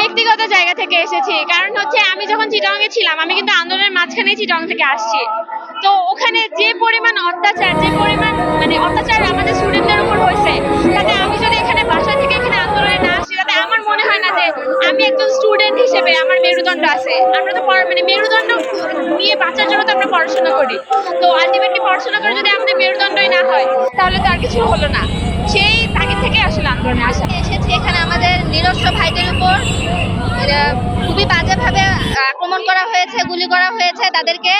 ব্যক্তিগত জায়গা থেকে এসেছি। কারণ হচ্ছে আমি যখন চিটাংয়ে ছিলাম, আমি কিন্তু আন্দোলনের মাঝখানে চিটাং থেকে আসছি। তো ওখানে যে পরিমাণ অত্যাচার, যে পরিমাণ মানে অত্যাচার আমাদের স্টুডেন্টদের উপর হয়েছে, তাতে আমি যদি এখানে বাসা থেকে এখানে আন্দোলনে না আসি, তাতে আমার মনে হয় না যে আমি একজন স্টুডেন্ট হিসেবে আমার মেরুদণ্ড আছে। আমরা তো মানে মেরুদণ্ড নিয়ে বাঁচার জন্য তো আমরা পড়াশোনা করি। তো আলটিমেটলি পড়াশোনা করে যদি আমাদের মেরুদণ্ডই না হয়, তাহলে তো আর কিছু হলো না। সেই তাগিদ থেকে আসলে আন্দোলনে আসা এসেছি এখানে আমাদের নিরস্ত্র ভাইদের উপর এরা খুবই বাজেভাবে আক্রমণ করা হয়েছে, গুলি করা হয়েছে, তাদেরকে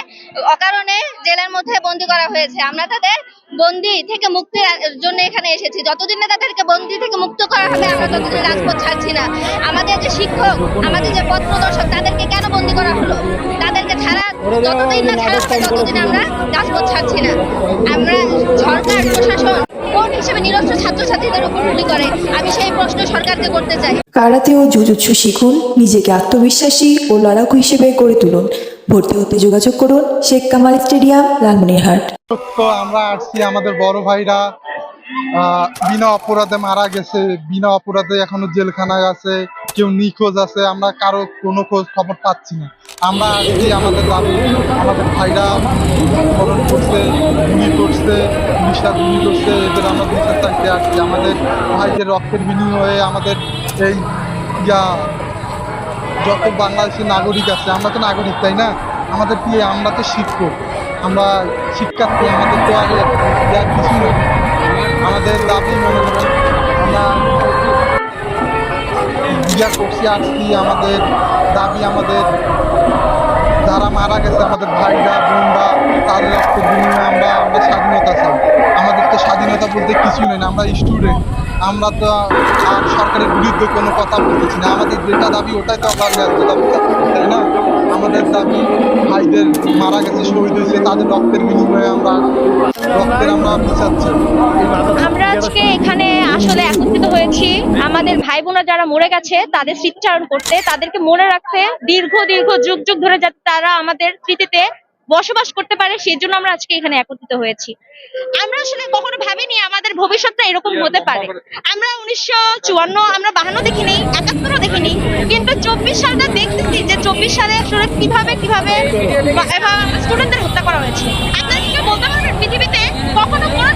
অকারণে জেলের মধ্যে বন্দি করা হয়েছে। আমরা তাদের বন্দি থেকে মুক্তির জন্য এখানে এসেছি। যতদিন না তাদেরকে বন্দি থেকে মুক্ত করা হবে, আমরা ততদিন রাজপথ ছাড়ছি না। আমাদের যে শিক্ষক, আমাদের যে পথ প্রদর্শক, তাদেরকে কেন বন্দি করা হলো? তাদেরকে ছাড়া যতদিন না ছাড়া হবে, ততদিন আমরা রাজপথ ছাড়ছি না। আমরা সরকার, প্রশাসন হিসেবে নিরস্ত্র ছাত্রছাত্রীদের উপর গুলি করে। আমি সেই প্রশ্ন সরকারকে করতে চাই। কারাতে ও জুজুৎসু শিখুন নিজেকে আত্মবিশ্বাসী ও লড়াকু হিসেবে গড়ে তুলুন। ভর্তি হতে যোগাযোগ করুন শেখ কামাল স্টেডিয়াম লালমনিরহাট। তো আমরা আসছি আমাদের বড় ভাইরা। আহ, বিনা অপরাধে মারা গেছে বিনা অপরাধে এখনও জেলখানায় আছে। কেউ নিখোঁজ আছে, আমরা কারও কোনো খোঁজ খবর পাচ্ছি না। আমরা আসছি আমাদের দাবি, আমাদের ভাইরা মরণ করছে, গুলি করছে নিশা গুলি করছে, এদের আমরা বিচার চাইতে আসছি। আমাদের ভাইদের রক্তের বিনিময়ে আমাদের এই ইয়া, যত বাংলাদেশি নাগরিক আছে, আমরা তো নাগরিক, তাই না? আমাদের কি, আমরা তো শিক্ষক, আমরা শিক্ষার্থী, আমাদের তো আগে যা কিছু আমাদের দাবি মনে ইয়া করছি আসছি আমাদের দাবি আমাদের? যারা মারা গেছে, আমাদের ভাইরা, বোনরা, তাদের রক্তের বিনিময়ে আমরা আমরা স্বাধীনতা চাই। আমাদের তো স্বাধীনতা বলতে কিছু নেই আমরা স্টুডেন্ট আমরা তো আর সরকারের বিরুদ্ধে কোনো কথা বলতেছি না। আমাদের যেটা দাবি, ওটাই তো আমরা দাবি তাই না? আমাদের দাবি, ভাইদের মারা গেছে, শহীদ হয়েছে, তাদের রক্তের বিনিময়ে আমরা রক্তের আমরা বিচার চাই আমরা আজকে এখানে আসলে একত্রিত হয়েছি আমাদের ভাই বোনরা যারা মরে গেছে, তাদের স্মৃতিচারণ করতে, তাদেরকে মনে রাখতে, দীর্ঘ দীর্ঘ, যুগ যুগ ধরে যাতে তারা আমাদের স্মৃতিতে বসবাস করতে পারে, সেই জন্য আমরা আজকে এখানে একত্রিত হয়েছি। আমরা আসলে কখনো ভাবিনি আমাদের ভবিষ্যৎটা এরকম হতে পারে। আমরা উনিশশো চুয়ান্ন, আমরা বাহান্ন দেখিনি, একাত্তরও দেখিনি, কিন্তু চব্বিশ সালটা দেখতেছি যে চব্বিশ সালে আসলে কীভাবে কীভাবে স্টুডেন্টদের হত্যা করা হয়েছে। আপনারা কি বলতে পারবেন, পৃথিবীতে কখনো কোনো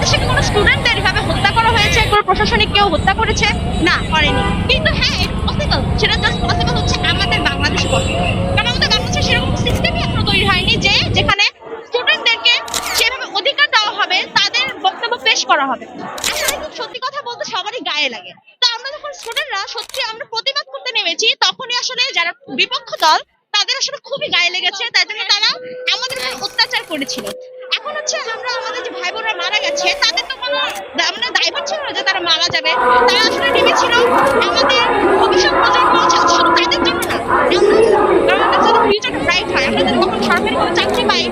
প্রশাসনিক কেউ হত্যা করেছে? না, করেনি। কিন্তু হ্যাঁ পসিবল সেটা জাস্ট পসিবল হচ্ছে আমাদের বাংলাদেশে possible। কারণ আমাদের বাংলাদেশে সেরকম সিস্টেমই এখনও তৈরি হয়নি যে যেখানে স্টুডেন্টদেরকে সেভাবে অধিকার দেওয়া হবে, তাদের বক্তব্য পেশ করা হবে। আসলে সত্যি কথা বলতে সবারই গায়ে লাগে। তো আমরা যখন স্টুডেন্টরা সত্যি আমরা প্রতিবাদ করতে নেমেছি, তখনই আসলে যারা বিপক্ষ দল, তাদের আসলে খুবই গায়ে লেগেছে। তাই জন্য তারা আমাদের অত্যাচার করেছিল। এখন হচ্ছে আমরা আমাদের যে ভাই বোনরা মারা গেছে, তাদের তো মানে দায়ভার ছিল যে তারা মারা যাবে। তারা আসলে নেমেছিল আমাদের ভবিষ্যৎ প্রজন্ম তাদের জন্য না, আমরা আমরা সরকারি কোনো চাকরি পাই,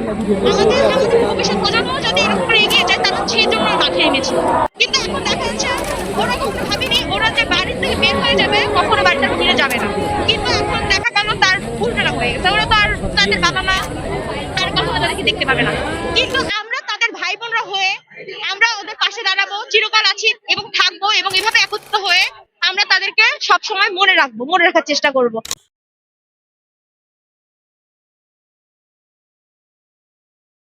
আমাদের ভবিষ্যৎ প্রজন্ম যদি এরকম করে এগিয়ে যায় তারা সেই জন্য মাঠে নেমেছিল কিন্তু এখন দেখা যাচ্ছে ওরা কখনো ভাবেনি, ওরা যে বাড়ি বের হয়ে যাবে, কখনো ফিরে যাবে না। কিন্তু এখন দেখা গেল তার উল্টোটা হয়ে গেছে। ওরা তো আর তাদের বাবা মা, তার কখনো তাদেরকে দেখতে পাবে না কিন্তু আমরা তাদের ভাই বোনরা হয়ে আমরা ওদের পাশে দাঁড়াবো চিরকাল আছি এবং থাকব এবং এভাবে একত্রিত হয়ে আমরা তাদেরকে সব সময় মনে রাখব মনে রাখার চেষ্টা করব।